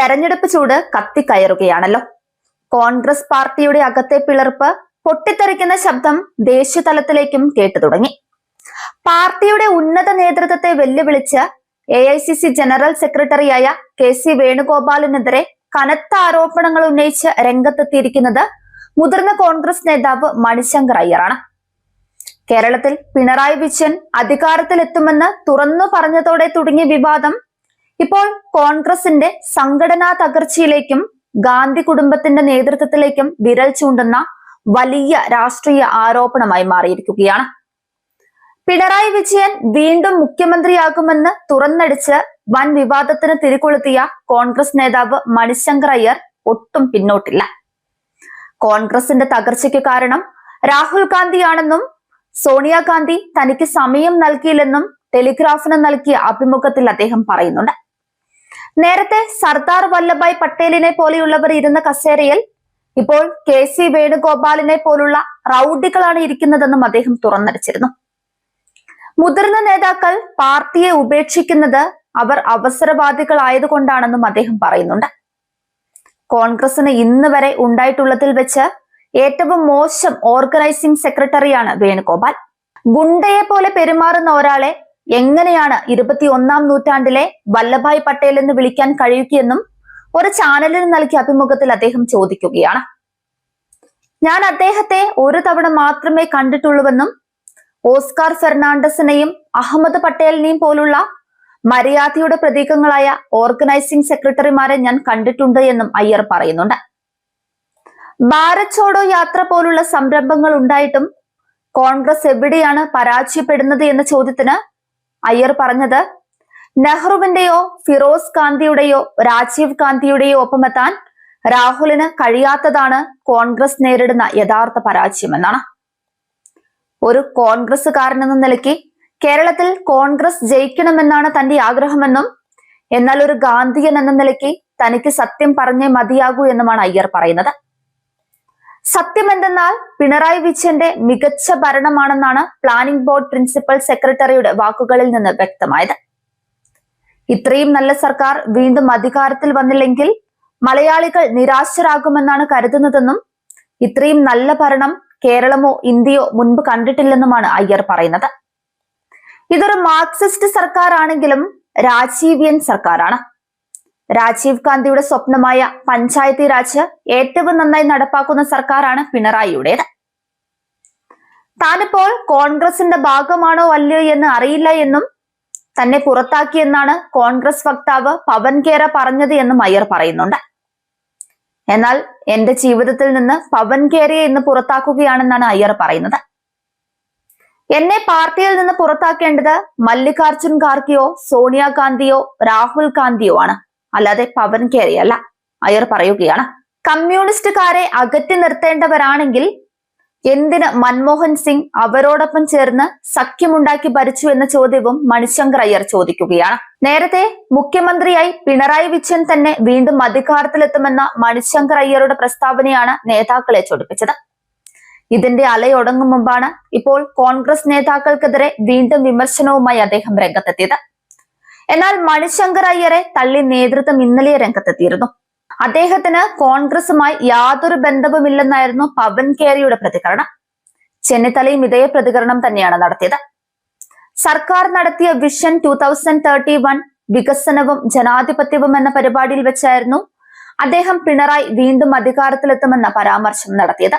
തെരഞ്ഞെടുപ്പ് ചൂട് കത്തിക്കയറുകയാണല്ലോ. കോൺഗ്രസ് പാർട്ടിയുടെ അകത്തെ പിളർപ്പ് പൊട്ടിത്തെറിക്കുന്ന ശബ്ദം ദേശീയ തലത്തിലേക്കും കേട്ടു തുടങ്ങി. പാർട്ടിയുടെ ഉന്നത നേതൃത്വത്തെ വെല്ലുവിളിച്ച് A I C C general സെക്രട്ടറിയായ കെ സി വേണുഗോപാലിനെതിരെ കനത്ത ആരോപണങ്ങൾ ഉന്നയിച്ച് രംഗത്തെത്തിയിരിക്കുന്നത് മുതിർന്ന കോൺഗ്രസ് നേതാവ് മണിശങ്കർ അയ്യറാണ്. കേരളത്തിൽ പിണറായി വിജയൻ അധികാരത്തിലെത്തുമെന്ന് തുറന്നു പറഞ്ഞതോടെ തുടങ്ങിയ വിവാദം ഇപ്പോൾ കോൺഗ്രസിന്റെ സംഘടനാ തകർച്ചയിലേക്കും ഗാന്ധി കുടുംബത്തിന്റെ നേതൃത്വത്തിലേക്കും വിരൽ ചൂണ്ടുന്ന വലിയ രാഷ്ട്രീയ ആരോപണമായി മാറിയിരിക്കുകയാണ്. പിണറായി വിജയൻ വീണ്ടും മുഖ്യമന്ത്രിയാകുമെന്ന് തുറന്നടിച്ച് വൻ വിവാദത്തിന് തിരികൊളുത്തിയ കോൺഗ്രസ് നേതാവ് മണിശങ്കർ അയ്യർ ഒട്ടും പിന്നോട്ടില്ല. കോൺഗ്രസിന്റെ തകർച്ചയ്ക്ക് കാരണം രാഹുൽ ഗാന്ധിയാണെന്നും സോണിയാഗാന്ധി തനിക്ക് സമയം നൽകിയില്ലെന്നും ടെലിഗ്രാഫിന് നൽകിയ അഭിമുഖത്തിൽ അദ്ദേഹം പറയുന്നുണ്ട്. നേരത്തെ സർദാർ വല്ലഭായ് പട്ടേലിനെ പോലെയുള്ളവർ ഇരുന്ന കസേരയിൽ ഇപ്പോൾ കെ സി വേണുഗോപാലിനെ പോലുള്ള റൌഡികളാണ് ഇരിക്കുന്നതെന്നും അദ്ദേഹം തുറന്നടിച്ചിരുന്നു. മുതിർന്ന നേതാക്കൾ പാർട്ടിയെ ഉപേക്ഷിക്കുന്നത് അവർ അവസരവാദികളായതുകൊണ്ടാണെന്നും അദ്ദേഹം പറയുന്നുണ്ട്. കോൺഗ്രസിന് ഇന്ന് വരെ ഉണ്ടായിട്ടുള്ളതിൽ വെച്ച് ഏറ്റവും മോശം ഓർഗനൈസിംഗ് സെക്രട്ടറിയാണ് വേണുഗോപാൽ. ഗുണ്ടയെ പോലെ പെരുമാറുന്ന ഒരാളെ എങ്ങനെയാണ് ഇരുപത്തി ഒന്നാം നൂറ്റാണ്ടിലെ വല്ലഭായ് പട്ടേൽ എന്ന് വിളിക്കാൻ കഴിയുകയെന്നും ഒരു ചാനലിന് നൽകിയ അഭിമുഖത്തിൽ അദ്ദേഹം ചോദിക്കുകയാണ്. ഞാൻ അദ്ദേഹത്തെ ഒരു തവണ മാത്രമേ കണ്ടിട്ടുള്ളൂവെന്നും ഓസ്കാർ ഫെർണാണ്ടസിനെയും അഹമ്മദ് പട്ടേലിനെയും പോലുള്ള മര്യാദയുടെ പ്രതീകങ്ങളായ ഓർഗനൈസിംഗ് സെക്രട്ടറിമാരെ ഞാൻ കണ്ടിട്ടുണ്ട് എന്നും അയ്യർ പറയുന്നുണ്ട്. ഭാരത് യാത്ര പോലുള്ള സംരംഭങ്ങൾ ഉണ്ടായിട്ടും കോൺഗ്രസ് എവിടെയാണ് പരാജയപ്പെടുന്നത് എന്ന ചോദ്യത്തിന് അയ്യർ പറഞ്ഞത് നെഹ്റുവിന്റെയോ ഫിറോസ് ഗാന്ധിയുടെയോ രാജീവ് ഗാന്ധിയുടെയോ ഒപ്പമെത്താൻ രാഹുലിന് കഴിയാത്തതാണ് കോൺഗ്രസ് നേരിടുന്ന യഥാർത്ഥ പരാജയമെന്നാണ് ഒരു കോൺഗ്രസ്സുകാരനെന്ന നിലയ്ക്ക് കേരളത്തിൽ കോൺഗ്രസ് ജയിക്കണമെന്നാണ് തന്റെ ആഗ്രഹമെന്നും എന്നാൽ ഒരു ഗാന്ധിയൻ എന്ന നിലയ്ക്ക് തനിക്ക് സത്യം പറഞ്ഞേ മതിയാകൂ എന്നുമാണ് അയ്യർ പറയുന്നത്. സത്യം എന്തെന്നാൽ പിണറായി വിജയന്റെ മികച്ച ഭരണമാണെന്നാണ് പ്ലാനിംഗ് ബോർഡ് പ്രിൻസിപ്പൽ സെക്രട്ടറിയുടെ വാക്കുകളിൽ നിന്ന് വ്യക്തമായത്. ഇത്രയും നല്ല സർക്കാർ വീണ്ടും അധികാരത്തിൽ വന്നില്ലെങ്കിൽ മലയാളികൾ നിരാശരാകുമെന്നാണ് കരുതുന്നതെന്നും ഇത്രയും നല്ല ഭരണം കേരളമോ ഇന്ത്യയോ മുൻപ് കണ്ടിട്ടില്ലെന്നുമാണ് അയ്യർ പറയുന്നത്. ഇതൊരു മാർക്സിസ്റ്റ് സർക്കാർ ആണെങ്കിലും രാജീവിയൻ സർക്കാരാണ്. രാജീവ് ഗാന്ധിയുടെ സ്വപ്നമായ പഞ്ചായത്തി രാജ് ഏറ്റവും നന്നായി നടപ്പാക്കുന്ന സർക്കാരാണ് പിണറായിയുടേത്. താനിപ്പോൾ കോൺഗ്രസിന്റെ ഭാഗമാണോ അല്ലയോ എന്ന് അറിയില്ല എന്നും തന്നെ പുറത്താക്കിയെന്നാണ് കോൺഗ്രസ് വക്താവ് പവൻ കേര പറഞ്ഞത് എന്നും അയ്യർ പറയുന്നുണ്ട്. എന്നാൽ എന്റെ ജീവിതത്തിൽ നിന്ന് പവൻ കേരയെ ഇന്ന് പുറത്താക്കുകയാണെന്നാണ് അയ്യർ പറയുന്നത്. എന്നെ പാർട്ടിയിൽ നിന്ന് പുറത്താക്കേണ്ടത് മല്ലികാർജുൻ ഖാർഗെയോ സോണിയാഗാന്ധിയോ രാഹുൽ ഗാന്ധിയോ ആണ്. അല്ലാതെ പവൻ കേറി അല്ല. അയർ പറയുകയാണ് കമ്മ്യൂണിസ്റ്റുകാരെ അകറ്റി നിർത്തേണ്ടവരാണെങ്കിൽ എന്തിന് മൻമോഹൻ സിംഗ് അവരോടൊപ്പം ചേർന്ന് സഖ്യമുണ്ടാക്കി ഭരിച്ചു എന്ന ചോദ്യവും മണിശങ്കർ അയ്യർ ചോദിക്കുകയാണ്. നേരത്തെ മുഖ്യമന്ത്രിയായി പിണറായി വിജയൻ തന്നെ വീണ്ടും അധികാരത്തിലെത്തുമെന്ന മണിശങ്കർ അയ്യരുടെ പ്രസ്താവനയാണ് നേതാക്കളെ ചൊടിപ്പിച്ചത്. ഇതിന്റെ അലയൊടങ്ങും മുമ്പാണ് ഇപ്പോൾ കോൺഗ്രസ് നേതാക്കൾക്കെതിരെ വീണ്ടും വിമർശനവുമായി അദ്ദേഹം രംഗത്തെത്തിയത്. എന്നാൽ മണിശങ്കർ അയ്യരെ തള്ളി നേതൃത്വം ഇന്നലെ രംഗത്തെത്തിയിരുന്നു. അദ്ദേഹത്തിന് കോൺഗ്രസുമായി യാതൊരു ബന്ധവുമില്ലെന്നായിരുന്നു പവൻ കേരിയുടെ പ്രതികരണം. ചെന്നിത്തലയും ഇതേ പ്രതികരണം തന്നെയാണ് നടത്തിയത്. സർക്കാർ നടത്തിയ vision two thousand thirty one വികസനവും ജനാധിപത്യവും എന്ന പരിപാടിയിൽ വെച്ചായിരുന്നു അദ്ദേഹം പിണറായി വീണ്ടും അധികാരത്തിലെത്തുമെന്ന പരാമർശം നടത്തിയത്.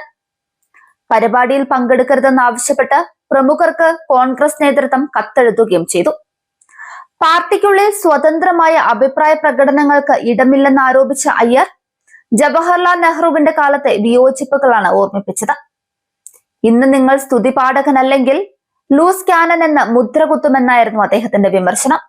പരിപാടിയിൽ പങ്കെടുക്കരുതെന്ന് ആവശ്യപ്പെട്ട് പ്രമുഖർക്ക് കോൺഗ്രസ് നേതൃത്വം കത്തെഴുതുകയും ചെയ്തു. പാർട്ടിക്കുള്ളിൽ സ്വതന്ത്രമായ അഭിപ്രായ പ്രകടനങ്ങൾക്ക് ഇടമില്ലെന്ന് ആരോപിച്ച അയ്യർ ജവഹർലാൽ നെഹ്റുവിന്റെ കാലത്തെ വിയോജിപ്പുകളാണ് ഓർമ്മിപ്പിച്ചത്. ഇന്ന് നിങ്ങൾ സ്തുതി പാഠകനല്ലെങ്കിൽ ലൂസ് ക്യാനൻ എന്ന് മുദ്ര കുത്തുമെന്നായിരുന്നു അദ്ദേഹത്തിന്റെ വിമർശനം.